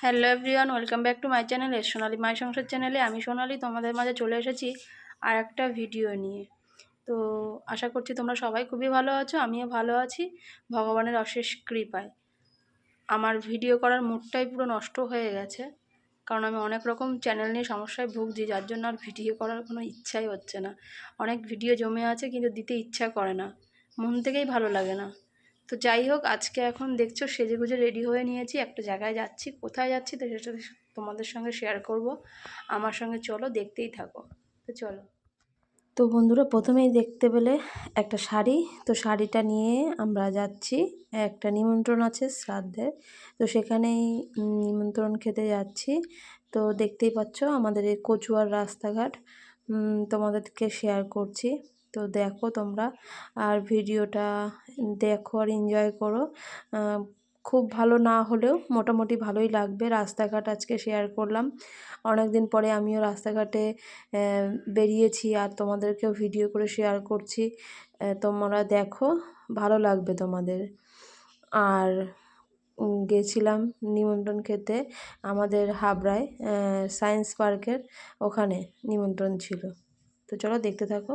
Hello everyone welcome back to my channel Sonali my Sansar চ্যানেলে আমি সোনালি, তোমাদের মাঝে চলে এসেছি আর একটা ভিডিও নিয়ে। তো আশা করছি তোমরা সবাই খুবই ভালো আছো, আমিও ভালো আছি, ভগবানের অশেষ কৃপায়। আমার ভিডিও করার মুডটাই পুরো নষ্ট হয়ে গেছে, কারণ আমি অনেক রকম চ্যানেল নিয়ে সমস্যায় ভুগছি, যার জন্য আর ভিডিও করার কোনো ইচ্ছাই হচ্ছে না। অনেক ভিডিও জমে আছে, কিন্তু দিতে ইচ্ছা করে না। মন থেকেই ভালো লাগে না। তো যাই হোক, আজকে এখন দেখছ সেজে গুজে রেডি হয়ে নিয়েছি। একটা জায়গায় যাচ্ছি। কোথায় যাচ্ছি তো সেটা তোমাদের সঙ্গে শেয়ার করব। আমার সঙ্গে চলো, দেখতেই থাকো। তো চলো। তো বন্ধুরা, প্রথমেই দেখতে পেলে একটা শাড়ি। তো শাড়িটা নিয়ে আমরা যাচ্ছি। একটা নিমন্ত্রণ আছে শ্রাদ্ধের। তো সেখানেই নিমন্ত্রণ খেতে যাচ্ছি। তো দেখতেই পাচ্ছ আমাদের এই কচুয়ার রাস্তাঘাট। তোমাদেরকে শেয়ার করছি। তো দেখো তোমরা, আর ভিডিওটা দেখো আর এনজয় করো। খুব ভালো না হলেও মোটামুটি ভালোই লাগবে। রাস্তাঘাট আজকে শেয়ার করলাম। অনেক দিন পরে আমিও রাস্তাঘাটে বেরিয়েছি আর তোমাদেরকেও ভিডিও করে শেয়ার করছি। তোমরা দেখো, ভালো লাগবে তোমাদের। আর গেছিলাম নিমন্ত্রণ খেতে আমাদের হাবড়ায় সায়েন্স পার্কের ওখানে নিমন্ত্রণ ছিল। তো চলো দেখতে থাকো।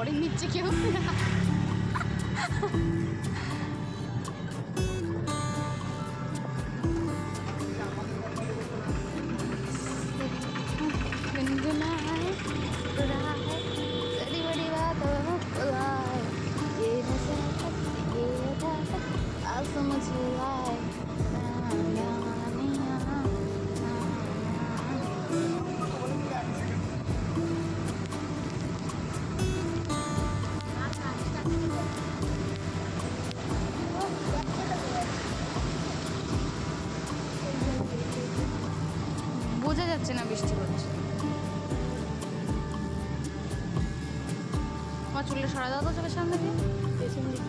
俺めっちゃ বোঝা যাচ্ছে না বৃষ্টি হচ্ছে। আমার চুলে সরা দাও তো চোখের সামনে দিয়ে। পেছন দিক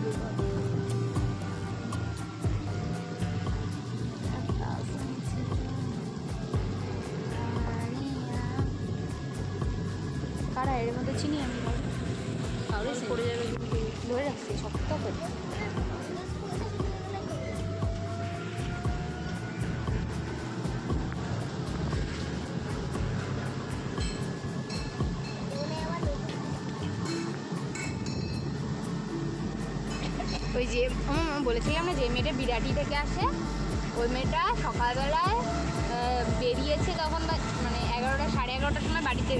কারা এর মধ্যে চিনি আমি কারোর পড়ে যাবে। ধরে রাখছি শক্ত করে। ওই যে বলেছিলাম না যে মেয়েটা বিরাটি থেকে আসে। ওই মেয়েটা সকালবেলায় বেরিয়েছে তখন মানে এগারোটা, সাড়ে এগারোটার সময় বাড়িতে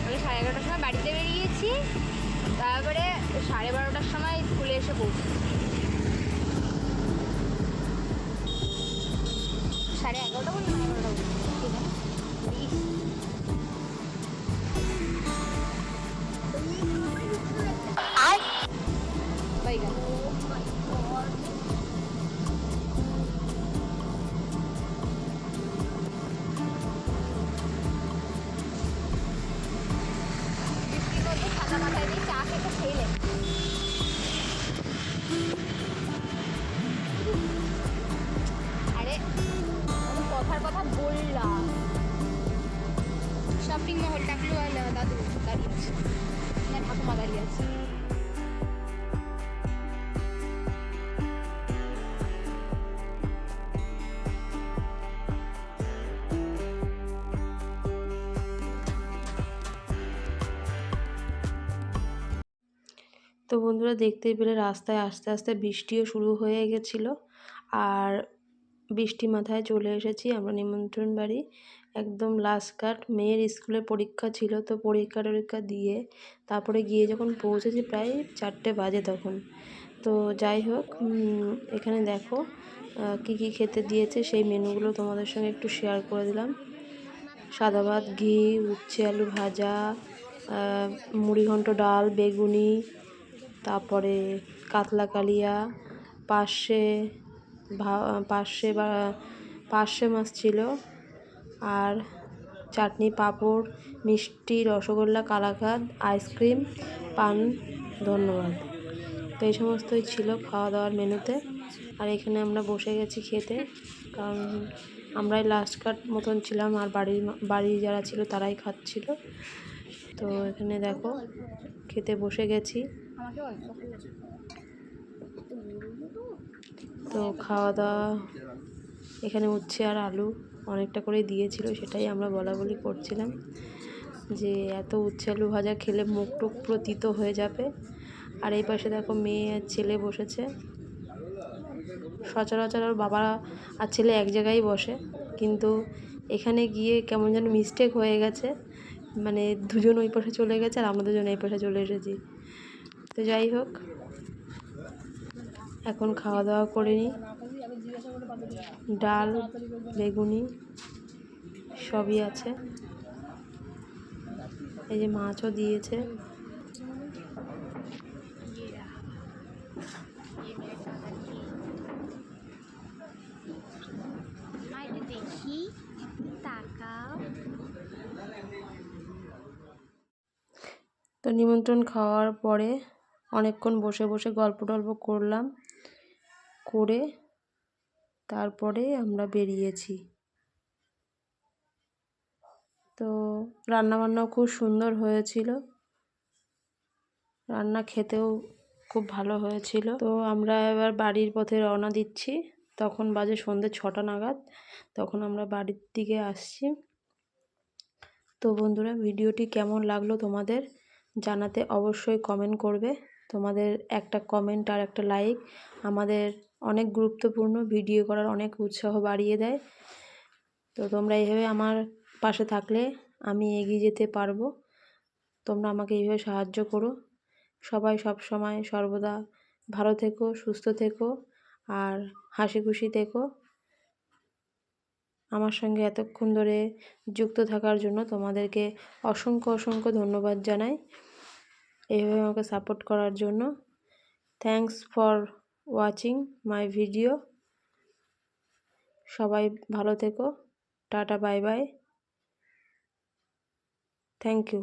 তাহলে সাড়ে এগারোটার সময় বাড়িতে বেরিয়েছি, তারপরে সাড়ে বারোটার সময় স্কুলে এসে পৌঁছে সাড়ে এগারোটা বলি এগারোটা ছাতা মাথায় দিয়ে চা খেতে খেলে আরে কথার কথা বললাম শপিং মহল টাকলু আর দাদু দাঁড়িয়ে আছে ঠাকুমা দাঁড়িয়ে আছে। তো বন্ধুরা দেখতেই পেলে রাস্তায় আস্তে আস্তে বৃষ্টিও শুরু হয়ে গেছিল। আর বৃষ্টি মাথায় চলে এসেছি আমরা নিমন্ত্রণ বাড়ি। একদম লাস্ট কাট মেয়ের স্কুলে পরীক্ষা ছিল তো পরীক্ষা টরীক্ষা দিয়ে তারপরে গিয়ে যখন পৌঁছেছি প্রায় চারটে বাজে তখন। তো যাই হোক এখানে দেখো কী কী খেতে দিয়েছে সেই মেনুগুলো তোমাদের সঙ্গে একটু শেয়ার করে দিলাম। সাদা ভাত, ঘি, উচ্ছে, আলু ভাজা মুড়িঘণ্ট ডাল, বেগুনি তারপরে কাতলা কালিয়া পার্শে পার্শে বা, পার্শে মাছ ছিল। আর চাটনি, পাঁপড়, মিষ্টি, রসগোল্লা, কালাকাঁদ, আইসক্রিম, পান, ধন্যবাদ। তো এই সমস্তই ছিল খাওয়া দাওয়ার মেনুতে। আর এখানে আমরা বসে গেছি খেতে, কারণ আমরাই লাস্ট কাট মতন ছিলাম, আর বাড়ির বাড়ি যারা ছিল তারাই খাচ্ছিল। তো এখানে দেখো, খেতে বসে গেছি। তো খাওয়া দাওয়া, এখানে উচ্ছে আর আলু অনেকটা করে দিয়েছিল, সেটাই আমরা বলা বলি করছিলাম যে এত উচ্ছে আলু ভাজা খেলে মুখ টুক পুরো তিতো হয়ে যাবে। আর এই পাশে দেখো মেয়ে আর ছেলে বসেছে। সচরাচর ওর বাবা আর ছেলে এক জায়গায় বসে, কিন্তু এখানে গিয়ে কেমন যেন মিস্টেক হয়ে গেছে। মানে দুজন ওই পাশে চলে গেছে আর আমরা দুজন এই পাশে চলে এসেছি। তো যাই হোক, এখন খাওয়া দাওয়া করে নিই। ডাল, বেগুনি সবই আছে। এই যে মাছও দিয়েছে। তো নিমন্ত্রণ খাওয়ার পরে অনেকক্ষণ বসে বসে গল্প টল্প করলাম, করে তারপরে আমরা বেরিয়েছি। তো রান্নাবান্নাও খুব সুন্দর হয়েছিল। রান্না খেতেও খুব ভালো হয়েছিল। তো আমরা এবার বাড়ির পথে রওনা দিচ্ছি। তখন বাজে সন্ধ্যে ছটা নাগাদ। তখন আমরা বাড়ির দিকে আসছি। তো বন্ধুরা, ভিডিওটি কেমন লাগল তোমাদের জানাতে অবশ্যই কমেন্ট করবে। তোমাদের একটা কমেন্ট আর একটা লাইক আমাদের অনেক গুরুত্বপূর্ণ ভিডিও করার অনেক উৎসাহ বাড়িয়ে দেয়। তো তোমরা এইভাবে আমার পাশে থাকলে আমি এগিয়ে যেতে পারব। তোমরা আমাকে এইভাবে সাহায্য করো। সবাই সব সময় সর্বদা ভালো থেকো, সুস্থ থেকো আর হাসি খুশি থেকো। আমার সঙ্গে এতক্ষণ ধরে যুক্ত থাকার জন্য তোমাদেরকে অসংখ্য অসংখ্য ধন্যবাদ জানাই। এইভাবে আমাকে সাপোর্ট করার জন্য। Thanks for watching my video সবাই ভালো থেকো। Tata bye bye thank you